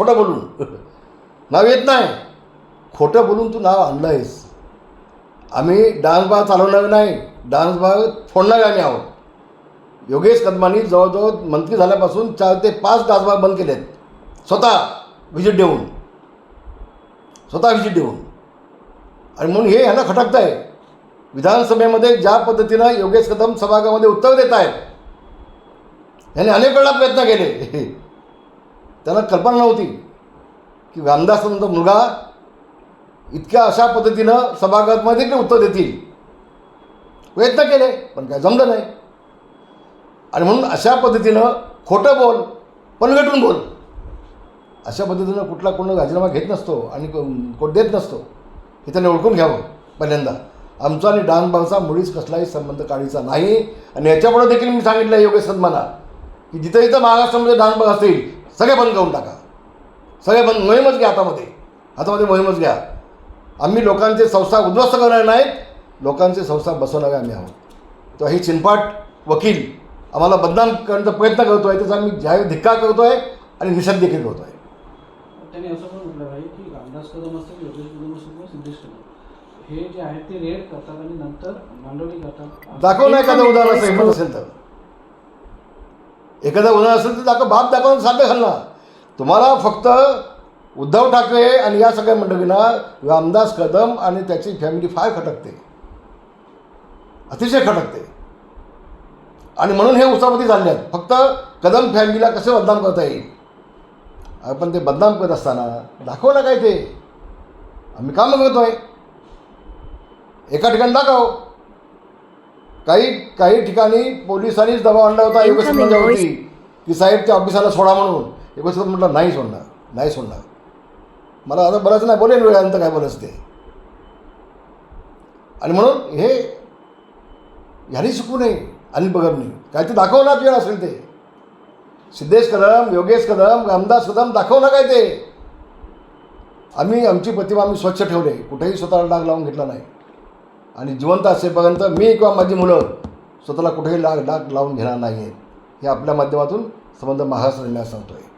खोटं बोलून. नाव येत नाही. खोटं बोलून तू नाव आणलं आहेस आम्ही डान्स बार चालवणार नाही. डान्स बार फोडणार आम्ही आहोत. योगेश कदमानी जवळजवळ मंत्री झाल्यापासून चार ते पाच डान्स बार बंद केलेत. स्वतः व्हिजिट देऊन. स्वतः व्हिजिट देऊन. आणि म्हणून हे ह्यांना खटकत आहे विधानसभेमध्ये ज्या पद्धतीनं योगेश कदम सभागृहामध्ये उत्तर देत आहेत ह्याने अनेक वेळा प्रयत्न केले. त्यांना कल्पना नव्हती की रामदासांचा मुलगा इतक्या अशा पद्धतीनं सभागृहामध्ये ते उत्तर देतील. प्रयत्न केले पण काय जमलं नाही. आणि म्हणून अशा पद्धतीनं खोटं बोल पलगटून बोल. अशा पद्धतीनं कुठला कोण राजीनामा घेत नसतो आणि कोण देत नसतो हे त्यांनी ओळखून घ्यावं पहिल्यांदा. आमचा आणि डानबांचा मुळीच कसलाही संबंध काढीचा नाही. आणि याच्यामुळे देखील मी सांगितलं आहे योगेश सन्माना की जिथं जिथं महाराष्ट्रामध्ये डानबाग असतील सगळे बंद करून टाका. सगळे बंद मोहीमच घ्या हातामध्ये. हातामध्ये मोहीमच घ्या. आम्ही लोकांचे संस्था उद्ध्वस्त करणार नाहीत. लोकांचे संस्था बसवणारे आम्ही आहोत. तर हे चिनपाट वकील आम्हाला बदनाम करण्याचा प्रयत्न करतो आहे त्याचा आम्ही जाहीर धिक्कार करतो आहे आणि निषेध देखील करतो आहे त्यांनी असं पण म्हटलं आहे की रामदास कदम असतील योगेश कदम असतील किंवा सिद्धेश कदम. हे जे आहेत ते रेड करतात आणि नंतर मांडवली करतात. दाखव ना एखादं उदाहरण असेल तर. एखादं उदाहरण असेल तर दाखव बाप दाखवून साध्य घालणार. तुम्हाला फक्त उद्धव ठाकरे आणि या सगळ्या मंडळींना रामदास कदम आणि त्याची फॅमिली फार खटकते. अतिशय खटकते. आणि म्हणून हे उसापती झाले आहेत. फक्त कदम फॅमिलीला कसे बदनाम करता येईल? आपण ते बदनाम करत असताना दाखव ना काय ते. आम्ही काम करतोय. एका ठिकाणी दाखव. काही काही ठिकाणी पोलिसांनीच दबाव आणला होता योगेश Incoming कदमांच्यावरती की साहेब त्या ऑफिसाला सोडा म्हणून. योगेश म्हटलं नाही सोडणार नाही सोडणार. मला आता बोलायचं नाही बोलेन वेळानंतर काय बोलायचं ते. आणि म्हणून हे ह्यानी शिकू नये अनिल बगरनी काय ते दाखव ना आपल्याला असेल ते. सिद्धेश कदम योगेश कदम रामदास कदम दाखव ना काय ते? आम्ही आमची प्रतिमा आम्ही स्वच्छ ठेवले. कुठेही स्वतःला डाग लावून घेतला नाही. आणि जिवंत असेपर्यंत मी किंवा माझी मुलं स्वतःला कुठेही लाग डाग लावून घेणार नाही आहेत हे आपल्या माध्यमातून संबंध महाराष्ट्र सांगतो आहे